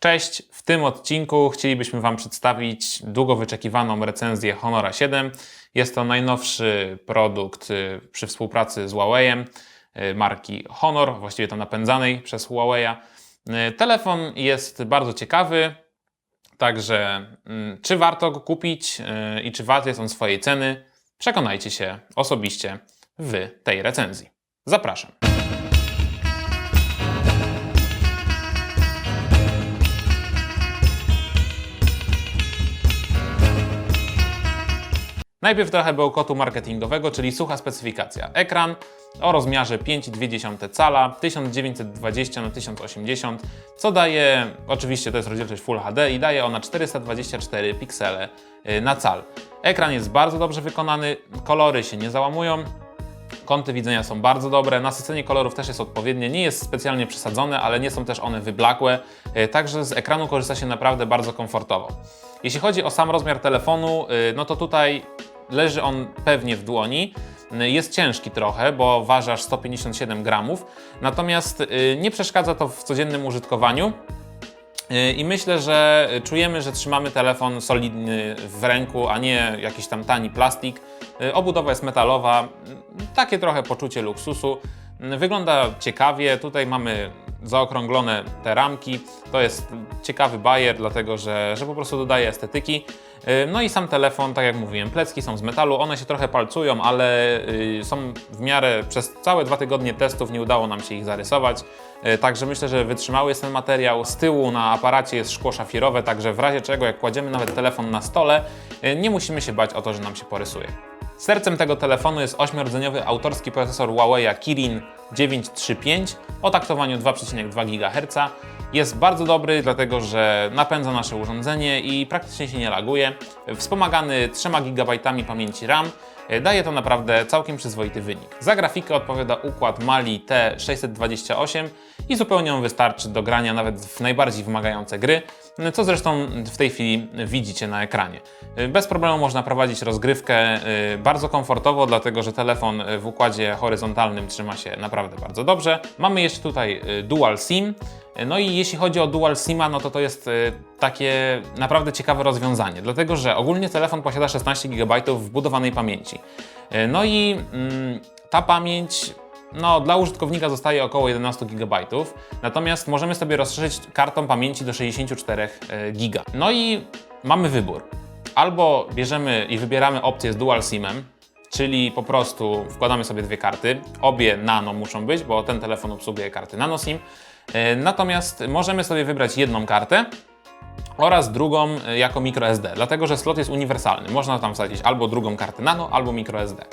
Cześć, w tym odcinku chcielibyśmy Wam przedstawić długo wyczekiwaną recenzję Honora 7. Jest to najnowszy produkt y, przy współpracy z Huawei'em y, marki Honor, właściwie to napędzanej przez Huawei'a. Y, Telefon jest bardzo ciekawy, także mm, czy warto go kupić i czy wart jest on swojej ceny, przekonajcie się osobiście w tej recenzji. Zapraszam. Najpierw trochę bełkotu marketingowego, czyli sucha specyfikacja. Ekran o rozmiarze 5,2 cala, 1920 na 1080, co daje, oczywiście to jest rozdzielczość Full HD i daje ona 424 piksele y, na cal. Ekran jest bardzo dobrze wykonany, kolory się nie załamują, Kąty widzenia są bardzo dobre, nasycenie kolorów też jest odpowiednie, nie jest specjalnie przesadzone, ale nie są też one wyblakłe, e, także z ekranu korzysta się naprawdę bardzo komfortowo. Jeśli chodzi o sam rozmiar telefonu, e, no to tutaj leży on pewnie w dłoni. E, Jest ciężki trochę, bo waży aż 157 gramów, natomiast nie przeszkadza to w codziennym użytkowaniu. I myślę, że czujemy, że trzymamy telefon solidny w ręku, a nie jakiś tam tani plastik. Yy, Obudowa jest metalowa, takie trochę poczucie luksusu. Wygląda ciekawie, tutaj mamy zaokrąglone te ramki. To jest ciekawy bajer, dlatego że, że po prostu dodaje estetyki. Yy, No i sam telefon, tak jak mówiłem, plecki są z metalu, one się trochę palcują, ale yy, są w miarę przez całe dwa tygodnie testów nie udało nam się ich zarysować. E, Także myślę, że wytrzymały jest ten materiał. Z tyłu na aparacie jest szkło szafirowe, także w razie czego, jak kładziemy nawet telefon na stole, nie musimy się bać o to, że nam się porysuje. Sercem tego telefonu jest 8-rdzeniowy autorski procesor Huawei Kirin 935 o taktowaniu 2,2 GHz. Jest bardzo dobry, dlatego że napędza nasze urządzenie i praktycznie się nie laguje. Wspomagany 3 GB pamięci RAM, E, Daje to naprawdę całkiem przyzwoity wynik. Za grafikę odpowiada układ Mali T628 i zupełnie on wystarczy do grania nawet w najbardziej wymagające gry, co zresztą w tej chwili widzicie na ekranie. Bez problemu można prowadzić rozgrywkę e, bardzo komfortowo, dlatego że telefon w układzie horyzontalnym trzyma się naprawdę bardzo dobrze. Mamy jeszcze tutaj e, Dual SIM. No i jeśli chodzi o Dual SIMa, no to to jest y, takie naprawdę ciekawe rozwiązanie, dlatego że ogólnie telefon posiada 16 GB wbudowanej pamięci. Y, No i mm, ta pamięć no, dla użytkownika zostaje około 11 GB, natomiast możemy sobie rozszerzyć kartą pamięci do 64 GB. No i mamy wybór. Albo bierzemy i wybieramy opcję z Dual SIMem, czyli po prostu wkładamy sobie dwie karty. Obie nano muszą być, bo ten telefon obsługuje karty nano SIM. E, Natomiast możemy sobie wybrać jedną kartę oraz drugą e, jako microSD, dlatego że slot jest uniwersalny. Można tam wsadzić albo drugą kartę nano, albo microSD.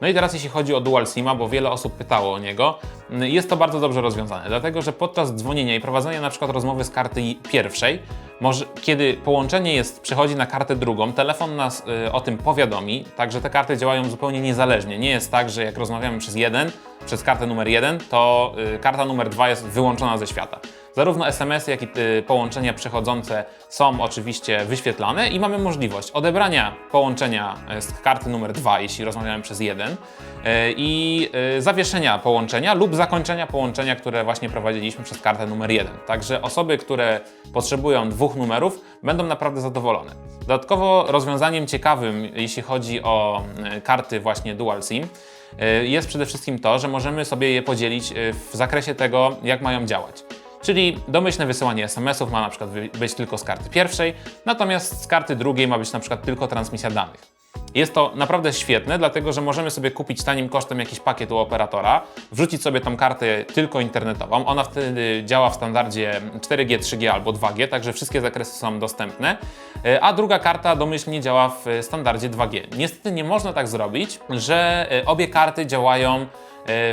No i teraz jeśli chodzi o Dual SIMa, bo wiele osób pytało o niego, m, jest to bardzo dobrze rozwiązane, dlatego że podczas dzwonienia i prowadzenia na przykład rozmowy z karty pierwszej, może, kiedy połączenie jest, przechodzi na kartę drugą, telefon nas y, o tym powiadomi, także te karty działają zupełnie niezależnie. Nie jest tak, że jak rozmawiamy przez jeden, przez kartę numer jeden, to y, karta numer dwa jest wyłączona ze świata. Zarówno SMS-y, jak i y, połączenia przechodzące są oczywiście wyświetlane i mamy możliwość odebrania połączenia y, z karty numer 2, jeśli rozmawiamy przez jeden, y, i zawieszenia połączenia lub zakończenia połączenia, które właśnie prowadziliśmy przez kartę numer 1. Także osoby, które potrzebują dwóch numerów, będą naprawdę zadowolone. Dodatkowo rozwiązaniem ciekawym, jeśli chodzi o karty właśnie Dual SIM, jest przede wszystkim to, że możemy sobie je podzielić w zakresie tego, jak mają działać. Czyli domyślne wysyłanie SMS-ów ma na przykład być tylko z karty pierwszej, natomiast z karty drugiej ma być na przykład tylko transmisja danych. Jest to naprawdę świetne, dlatego że możemy sobie kupić tanim kosztem jakiś pakiet u operatora, wrzucić sobie tą kartę tylko internetową. Ona wtedy działa w standardzie 4G, 3G albo 2G, także wszystkie zakresy są dostępne. E, A druga karta domyślnie działa w standardzie 2G. Niestety nie można tak zrobić, że e, obie karty działają e,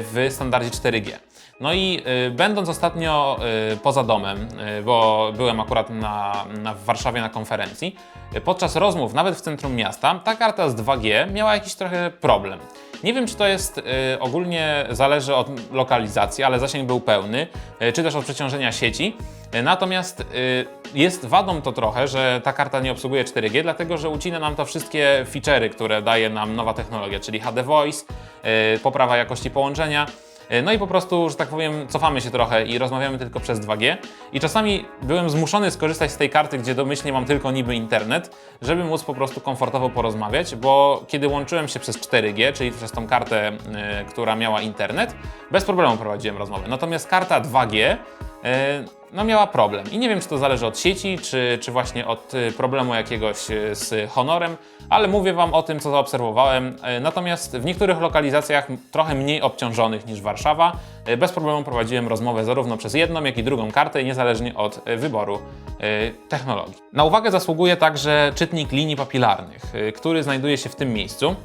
w standardzie 4G. No i y, będąc ostatnio y, poza domem, y, bo byłem akurat na, na, w Warszawie na konferencji, y, podczas rozmów nawet w centrum miasta, ta karta z 2G miała jakiś trochę problem. Nie wiem, czy to jest y, ogólnie zależy od lokalizacji, ale zasięg był pełny, y, czy też od przeciążenia sieci. Y, Natomiast y, jest wadą to trochę, że ta karta nie obsługuje 4G, dlatego że ucina nam to wszystkie feature'y, które daje nam nowa technologia, czyli HD Voice, y, poprawa jakości połączenia. E, No i po prostu, że tak powiem, cofamy się trochę i rozmawiamy tylko przez 2G. I czasami byłem zmuszony skorzystać z tej karty, gdzie domyślnie mam tylko niby internet, żeby móc po prostu komfortowo porozmawiać, bo kiedy łączyłem się przez 4G, czyli przez tą kartę, e, która miała internet, bez problemu prowadziłem rozmowę. Natomiast karta 2G e, no miała problem. I nie wiem, czy to zależy od sieci, czy, czy właśnie od y, problemu jakiegoś y, z honorem, ale mówię Wam o tym, co zaobserwowałem. Y, Natomiast w niektórych lokalizacjach trochę mniej obciążonych niż Warszawa, bez problemu prowadziłem rozmowę zarówno przez jedną, jak i drugą kartę, niezależnie od wyboru technologii. Na uwagę zasługuje także czytnik linii papilarnych, który znajduje się w tym miejscu.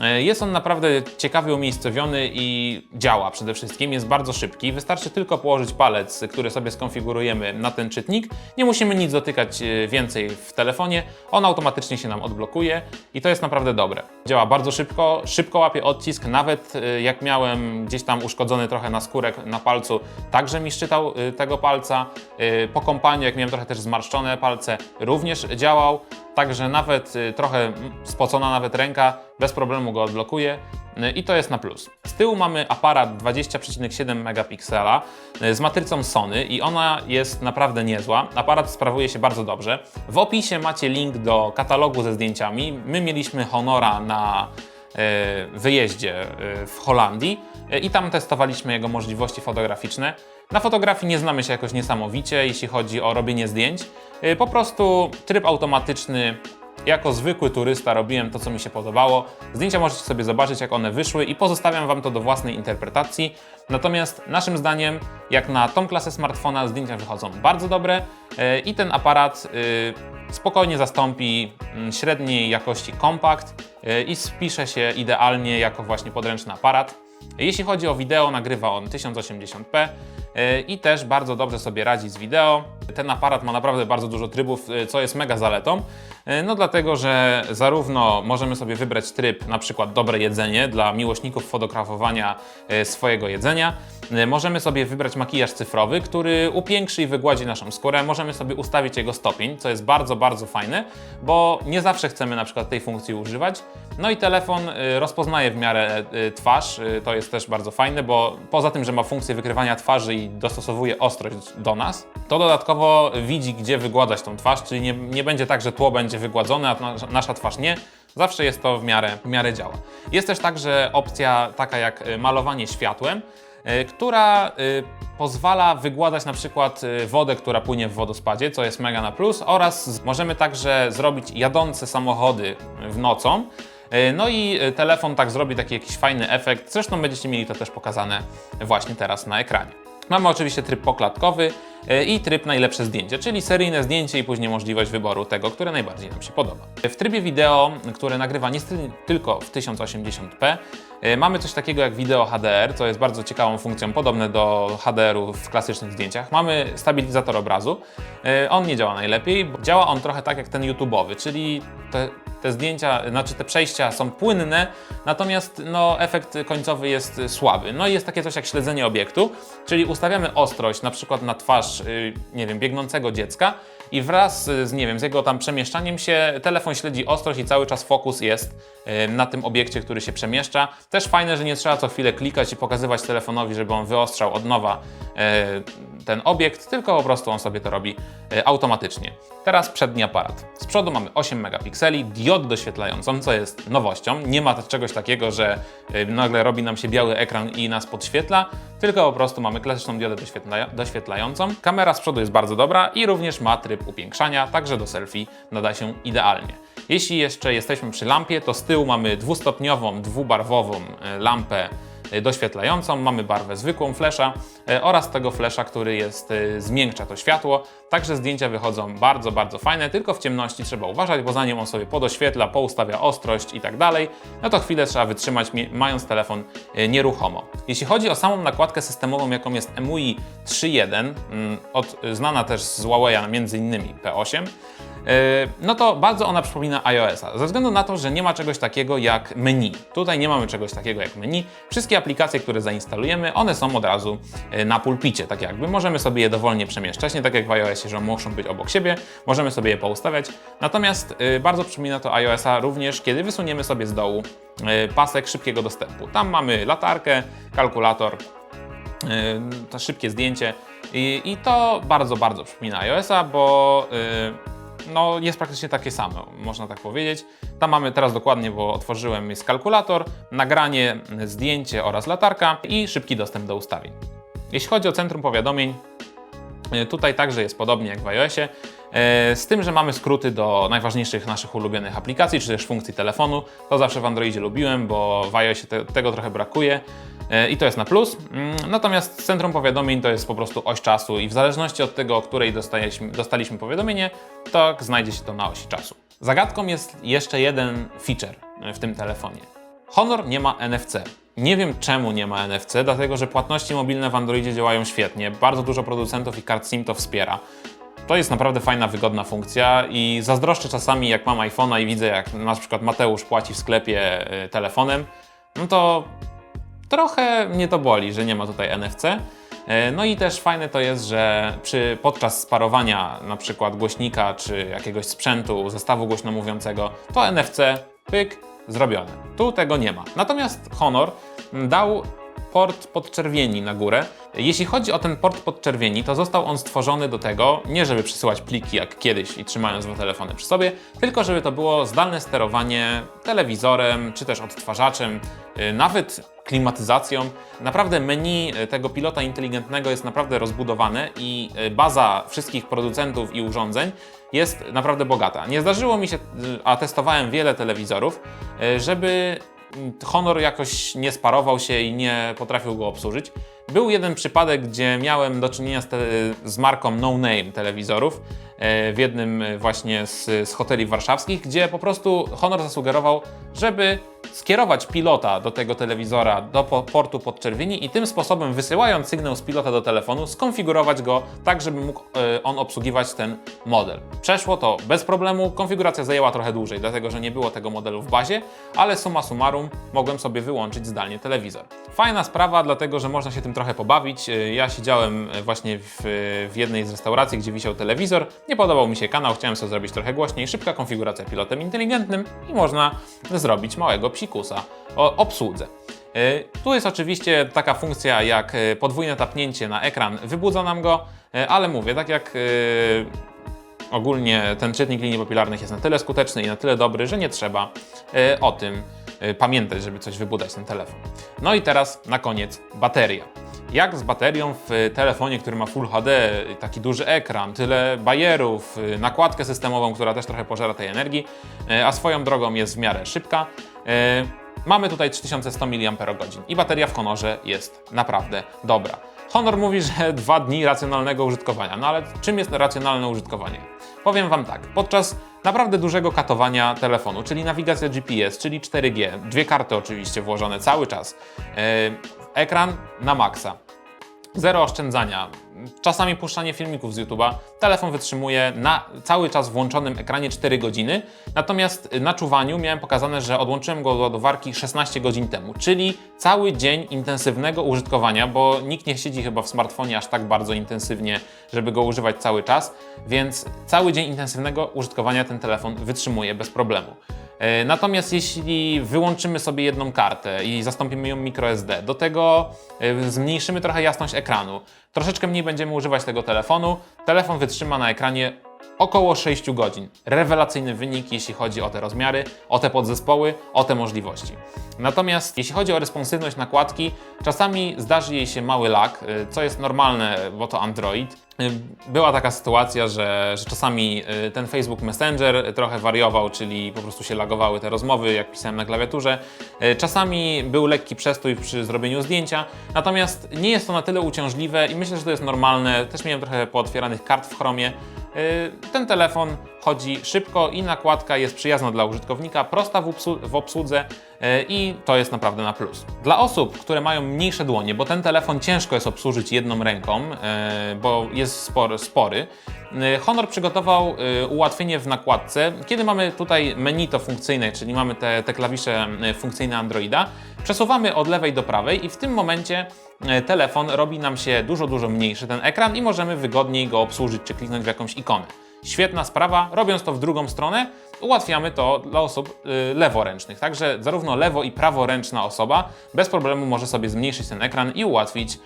E, Jest on naprawdę ciekawie umiejscowiony i działa przede wszystkim. Jest bardzo szybki. Wystarczy tylko położyć palec, który sobie skonfigurujemy na ten czytnik. Nie musimy nic dotykać e, więcej w telefonie. On automatycznie się nam odblokuje i to jest naprawdę dobre. Działa bardzo szybko, szybko łapie odcisk. Nawet e, jak miałem gdzieś tam uszkodzony trochę na skórek na palcu, także mi szczytał tego palca. Po kąpaniu, jak miałem trochę też zmarszczone palce, również działał. Także nawet trochę spocona nawet ręka, bez problemu go odblokuje y, i to jest na plus. Z tyłu mamy aparat 20,7 megapiksela y, z matrycą Sony i ona jest naprawdę niezła. Aparat sprawuje się bardzo dobrze. W opisie macie link do katalogu ze zdjęciami. My mieliśmy Honora na e, wyjeździe w Holandii i tam testowaliśmy jego możliwości fotograficzne. Na fotografii nie znamy się jakoś niesamowicie, jeśli chodzi o robienie zdjęć. Po prostu tryb automatyczny. Jako zwykły turysta robiłem to, co mi się podobało. Zdjęcia możecie sobie zobaczyć, jak one wyszły i pozostawiam Wam to do własnej interpretacji. Natomiast naszym zdaniem, jak na tą klasę smartfona, zdjęcia wychodzą bardzo dobre e, i ten aparat e, spokojnie zastąpi mm, średniej jakości kompakt e, i spisze się idealnie jako właśnie podręczny aparat. Jeśli chodzi o wideo, nagrywa on 1080p e, i też bardzo dobrze sobie radzi z wideo. Ten aparat ma naprawdę bardzo dużo trybów, e, co jest mega zaletą. E, No dlatego, że zarówno możemy sobie wybrać tryb, na przykład dobre jedzenie dla miłośników fotografowania e, swojego jedzenia. Możemy sobie wybrać makijaż cyfrowy, który upiększy i wygładzi naszą skórę. Możemy sobie ustawić jego stopień, co jest bardzo, bardzo fajne, bo nie zawsze chcemy na przykład tej funkcji używać. No i telefon y, rozpoznaje w miarę y, twarz, y, to jest też bardzo fajne, bo poza tym, że ma funkcję wykrywania twarzy i dostosowuje ostrość do nas, to dodatkowo widzi, gdzie wygładać tą twarz, czyli nie, nie będzie tak, że tło będzie wygładzone, a nasza, twarz nie. Zawsze jest to w miarę, w miarę działa. Jest też także opcja taka jak y, malowanie światłem, y, która y, pozwala wygładać na przykład wodę, która płynie w wodospadzie, co jest mega na plus, oraz możemy także zrobić jadące samochody w nocą. No i telefon tak zrobi taki jakiś fajny efekt. Zresztą będziecie mieli to też pokazane właśnie teraz na ekranie. Mamy oczywiście tryb poklatkowy i tryb najlepsze zdjęcie, czyli seryjne zdjęcie i później możliwość wyboru tego, które najbardziej nam się podoba. W trybie wideo, które nagrywa niestety tylko w 1080p, y, mamy coś takiego jak wideo HDR, co jest bardzo ciekawą funkcją, podobne do HDR-u w klasycznych zdjęciach. Mamy stabilizator obrazu. Y, On nie działa najlepiej, bo działa on trochę tak jak ten YouTube'owy, czyli te, te zdjęcia, znaczy te przejścia są płynne, natomiast no, efekt końcowy jest słaby. No i jest takie coś jak śledzenie obiektu, czyli ustawiamy ostrość na przykład na twarz, y, nie wiem, biegnącego dziecka i wraz z, nie wiem, z jego tam przemieszczaniem się telefon śledzi ostrość i cały czas fokus jest y, na tym obiekcie, który się przemieszcza. Też fajne, że nie trzeba co chwilę klikać i pokazywać telefonowi, żeby on wyostrzał od nowa y, ten obiekt, tylko po prostu on sobie to robi automatycznie. Teraz przedni aparat. Z przodu mamy 8 megapikseli, diodę doświetlającą, co jest nowością. Nie ma czegoś takiego, że nagle robi nam się biały ekran i nas podświetla, tylko po prostu mamy klasyczną diodę doświetla doświetlającą. Kamera z przodu jest bardzo dobra i również ma tryb upiększania, także do selfie nada się idealnie. Jeśli jeszcze jesteśmy przy lampie, to z tyłu mamy dwustopniową, dwubarwową y, lampę doświetlającą, mamy barwę zwykłą flesza y, oraz tego flesza, który jest, y, zmiękcza to światło. Także zdjęcia wychodzą bardzo, bardzo fajne, tylko w ciemności trzeba uważać, bo zanim on sobie podoświetla, poustawia ostrość i tak dalej, no to chwilę trzeba wytrzymać, mając telefon nieruchomo. Jeśli chodzi o samą nakładkę systemową, jaką jest MUI 3.1, mm, od, znana też z Huawei'a, między innymi P8, Yy, no to bardzo ona przypomina iOS-a, ze względu na to, że nie ma czegoś takiego jak menu. Tutaj nie mamy czegoś takiego jak menu. Wszystkie aplikacje, które zainstalujemy, one są od razu yy, na pulpicie, tak jakby. Możemy sobie je dowolnie przemieszczać, nie tak jak w iOSie, że muszą być obok siebie, możemy sobie je poustawiać. Natomiast yy, bardzo przypomina to iOS-a również, kiedy wysuniemy sobie z dołu pasek szybkiego dostępu. Tam mamy latarkę, kalkulator, to szybkie zdjęcie I, i to bardzo, bardzo przypomina iOS-a, bo no, jest praktycznie takie samo, można tak powiedzieć. Tam mamy teraz dokładnie, bo otworzyłem, jest kalkulator, nagranie, zdjęcie oraz latarka i szybki dostęp do ustawień. Jeśli chodzi o centrum powiadomień, tutaj także jest podobnie jak w iOSie, yy, z tym, że mamy skróty do najważniejszych naszych ulubionych aplikacji, czy też funkcji telefonu. To zawsze w Androidzie lubiłem, bo w iOSie te, tego trochę brakuje. E, i to jest na plus. Mm, Natomiast centrum powiadomień to jest po prostu oś czasu i w zależności od tego, o której dostaliśmy, dostaliśmy powiadomienie, tak znajdzie się to na osi czasu. Zagadką jest jeszcze jeden feature w tym telefonie. Honor nie ma NFC. Nie wiem czemu nie ma NFC, dlatego że płatności mobilne w Androidzie działają świetnie. Bardzo dużo producentów i kart SIM to wspiera. To jest naprawdę fajna, wygodna funkcja i zazdroszczę czasami, jak mam iPhone'a i widzę, jak na przykład Mateusz płaci w sklepie y, telefonem, no to trochę mnie to boli, że nie ma tutaj NFC. E, No i też fajne to jest, że przy, podczas sparowania na przykład głośnika czy jakiegoś sprzętu, zestawu głośno mówiącego, to NFC, pyk, zrobione. Tu tego nie ma. Natomiast Honor dał port podczerwieni na górę. Jeśli chodzi o ten port podczerwieni, to został on stworzony do tego, nie żeby przesyłać pliki jak kiedyś i trzymając dwa telefony przy sobie, tylko żeby to było zdalne sterowanie telewizorem czy też odtwarzaczem, yy, nawet klimatyzacją. Naprawdę menu tego pilota inteligentnego jest naprawdę rozbudowane i y, baza wszystkich producentów i urządzeń jest naprawdę bogata. Nie zdarzyło mi się, y, a testowałem wiele telewizorów, y, żeby Honor jakoś nie sparował się i nie potrafił go obsłużyć. Był jeden przypadek, gdzie miałem do czynienia z, te, z marką No Name telewizorów e, w jednym e, właśnie z, z hoteli warszawskich, gdzie po prostu Honor zasugerował, żeby skierować pilota do tego telewizora do po- portu podczerwieni i tym sposobem wysyłając sygnał z pilota do telefonu, skonfigurować go tak, żeby mógł e, on obsługiwać ten model. Przeszło to bez problemu, konfiguracja zajęła trochę dłużej, dlatego że nie było tego modelu w bazie, ale summa summarum mogłem sobie wyłączyć zdalnie telewizor. Fajna sprawa, dlatego że można się tym trochę pobawić. E, Ja siedziałem e, właśnie w, w jednej z restauracji, gdzie wisiał telewizor, nie podobał mi się kanał, chciałem sobie zrobić trochę głośniej, szybka konfiguracja pilotem inteligentnym i można zrobić małego psikusa o obsłudze. E, Tu jest oczywiście taka funkcja jak e, podwójne tapnięcie na ekran, wybudza nam go, e, ale mówię, tak jak ogólnie ten czytnik linii papilarnych jest na tyle skuteczny i na tyle dobry, że nie trzeba e, o tym e, pamiętać, żeby coś wybudać ten telefon. No i teraz na koniec bateria. Jak z baterią w telefonie, który ma Full HD, taki duży ekran, tyle bajerów, e, nakładkę systemową, która też trochę pożera tej energii, a swoją drogą jest w miarę szybka. Mamy tutaj 3100 mAh i bateria w Honorze jest naprawdę dobra. Honor mówi, że dwa dni racjonalnego użytkowania. No ale czym jest racjonalne użytkowanie? Powiem Wam tak, podczas naprawdę dużego katowania telefonu, czyli nawigacja GPS, czyli 4G, dwie karty oczywiście włożone cały czas, e, ekran na maksa, zero oszczędzania, czasami puszczanie filmików z YouTube'a. Telefon wytrzymuje na cały czas włączonym ekranie 4 godziny, natomiast na czuwaniu miałem pokazane, że odłączyłem go od ładowarki 16 godzin temu, czyli cały dzień intensywnego użytkowania, bo nikt nie siedzi chyba w smartfonie aż tak bardzo intensywnie, żeby go używać cały czas, więc cały dzień intensywnego użytkowania ten telefon wytrzymuje bez problemu. E, Natomiast jeśli wyłączymy sobie jedną kartę i zastąpimy ją microSD, do tego e, zmniejszymy trochę jasność ekranu, troszeczkę mniej będziemy używać tego telefonu, telefon wytrzyma na ekranie około 6 godzin. Rewelacyjny wynik, jeśli chodzi o te rozmiary, o te podzespoły, o te możliwości. Natomiast jeśli chodzi o responsywność nakładki, czasami zdarzy jej się mały lag, y, co jest normalne, bo to Android. Y, Była taka sytuacja, że, że czasami y, ten Facebook Messenger trochę wariował, czyli po prostu się lagowały te rozmowy, jak pisałem na klawiaturze. Czasami był lekki przestój przy zrobieniu zdjęcia, natomiast nie jest to na tyle uciążliwe i myślę, że to jest normalne. Też miałem trochę pootwieranych kart w Chromie. Y, Ten telefon chodzi szybko i nakładka jest przyjazna dla użytkownika, prosta w, obsłu- w obsłudze y, i to jest naprawdę na plus. Dla osób, które mają mniejsze dłonie, bo ten telefon ciężko jest obsłużyć jedną ręką, y, bo jest spory, spory, Honor przygotował ułatwienie w nakładce. Kiedy mamy tutaj menu to funkcyjne, czyli mamy te, te klawisze funkcyjne Androida, przesuwamy od lewej do prawej i w tym momencie telefon robi nam się dużo, dużo mniejszy ten ekran i możemy wygodniej go obsłużyć czy kliknąć w jakąś ikonę. Świetna sprawa, robiąc to w drugą stronę, ułatwiamy to dla osób y, leworęcznych. Także zarówno lewo i praworęczna osoba bez problemu może sobie zmniejszyć ten ekran i ułatwić e,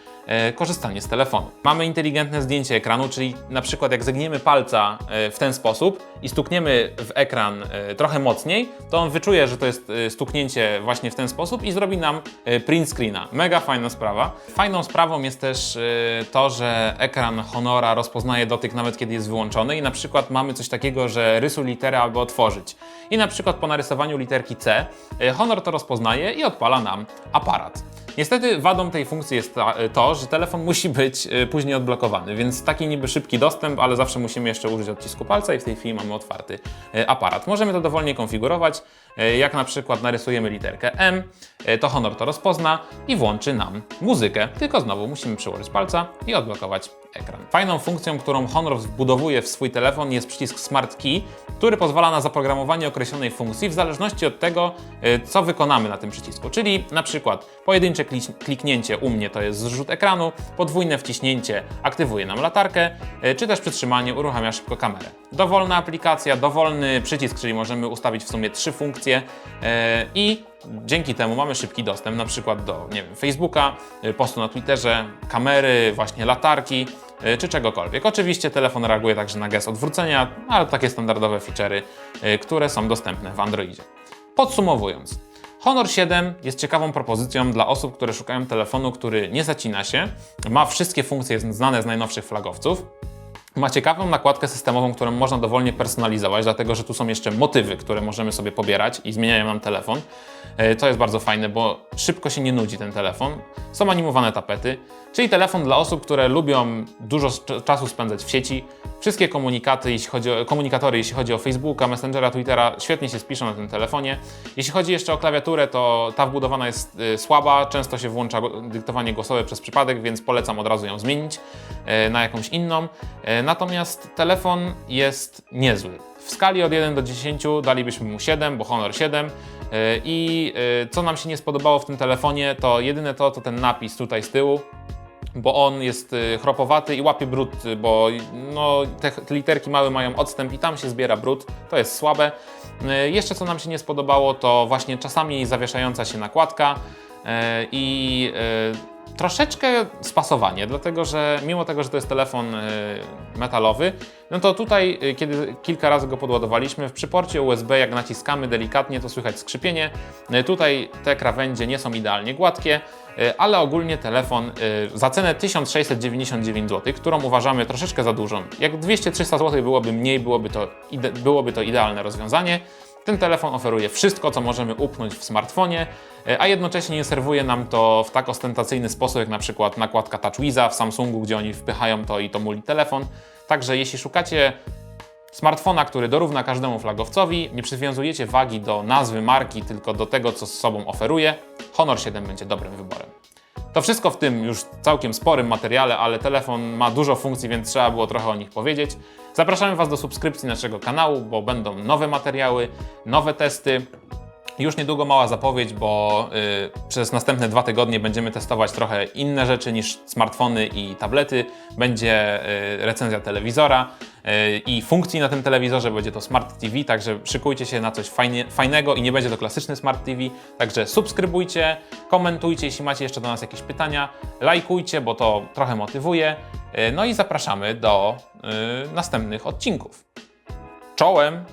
korzystanie z telefonu. Mamy inteligentne zdjęcie ekranu, czyli na przykład jak zegniemy palca e, w ten sposób i stukniemy w ekran e, trochę mocniej, to on wyczuje, że to jest e, stuknięcie właśnie w ten sposób i zrobi nam e, print screena. Mega fajna sprawa. Fajną sprawą jest też e, to, że ekran Honora rozpoznaje dotyk nawet kiedy jest wyłączony i na przykład mamy coś takiego, że rysuj literę, aby otworzyć. I na przykład po narysowaniu literki C e, Honor to rozpoznaje i odpala nam aparat. Niestety wadą tej funkcji jest ta, to, że telefon musi być y, później odblokowany, więc taki niby szybki dostęp, ale zawsze musimy jeszcze użyć odcisku palca i w tej chwili mamy otwarty y, aparat. Możemy to dowolnie konfigurować, jak na przykład narysujemy literkę M, to Honor to rozpozna i włączy nam muzykę, tylko znowu musimy przyłożyć palca i odblokować ekran. Fajną funkcją, którą Honor wbudowuje w swój telefon jest przycisk Smart Key, który pozwala na zaprogramowanie określonej funkcji w zależności od tego, y, co wykonamy na tym przycisku. Czyli na przykład pojedyncze klik- kliknięcie u mnie to jest zrzut ekranu, podwójne wciśnięcie aktywuje nam latarkę, y, czy też przytrzymanie uruchamia szybko kamerę. Dowolna aplikacja, dowolny przycisk, czyli możemy ustawić w sumie trzy funkcje y, i dzięki temu mamy szybki dostęp na przykład do nie wiem, Facebooka, postu na Twitterze, kamery, właśnie latarki czy czegokolwiek. Oczywiście telefon reaguje także na gest odwrócenia, ale takie standardowe feature'y, y, które są dostępne w Androidzie. Podsumowując, Honor 7 jest ciekawą propozycją dla osób, które szukają telefonu, który nie zacina się, ma wszystkie funkcje znane z najnowszych flagowców, ma ciekawą nakładkę systemową, którą można dowolnie personalizować, dlatego że tu są jeszcze motywy, które możemy sobie pobierać i zmieniają nam telefon. E, To jest bardzo fajne, bo szybko się nie nudzi ten telefon. Są animowane tapety, czyli telefon dla osób, które lubią dużo cz- czasu spędzać w sieci. Wszystkie komunikaty, jeśli chodzi o, komunikatory, jeśli chodzi o Facebooka, Messengera, Twittera, świetnie się spiszą na tym telefonie. Jeśli chodzi jeszcze o klawiaturę, to ta wbudowana jest y, słaba, często się włącza dyktowanie głosowe przez przypadek, więc polecam od razu ją zmienić e, na jakąś inną. E, Natomiast telefon jest niezły. W skali od 1 do 10 dalibyśmy mu 7, bo Honor 7. E, I e, co nam się nie spodobało w tym telefonie, to jedyne to, to ten napis tutaj z tyłu, bo on jest chropowaty i łapie brud, bo no, te, te literki małe mają odstęp i tam się zbiera brud, to jest słabe. Jeszcze co nam się nie spodobało, to właśnie czasami zawieszająca się nakładka i troszeczkę spasowanie, dlatego że mimo tego, że to jest telefon y, metalowy, no to tutaj, y, kiedy kilka razy go podładowaliśmy, w przyporcie USB, jak naciskamy delikatnie, to słychać skrzypienie. Y, Tutaj te krawędzie nie są idealnie gładkie, ale ogólnie telefon za cenę 1699 zł, którą uważamy troszeczkę za dużą. Jak 200-300 zł byłoby mniej, byłoby to, byłoby to idealne rozwiązanie. Ten telefon oferuje wszystko, co możemy upchnąć w smartfonie, e, a jednocześnie nie serwuje nam to w tak ostentacyjny sposób, jak na przykład nakładka TouchWiza w Samsungu, gdzie oni wpychają to i to muli telefon. Także jeśli szukacie smartfona, który dorówna każdemu flagowcowi, nie przywiązujecie wagi do nazwy marki, tylko do tego, co z sobą oferuje, Honor 7 będzie dobrym wyborem. To wszystko w tym już całkiem sporym materiale, ale telefon ma dużo funkcji, więc trzeba było trochę o nich powiedzieć. Zapraszamy Was do subskrypcji naszego kanału, bo będą nowe materiały, nowe testy. Już niedługo mała zapowiedź, bo y, przez następne dwa tygodnie będziemy testować trochę inne rzeczy niż smartfony i tablety. Będzie y, recenzja telewizora y, i funkcji na tym telewizorze, będzie to Smart TV, także szykujcie się na coś fajnie, fajnego i nie będzie to klasyczny Smart TV. Także subskrybujcie, komentujcie, jeśli macie jeszcze do nas jakieś pytania, lajkujcie, bo to trochę motywuje. Y, no i zapraszamy do y, następnych odcinków. Czołem!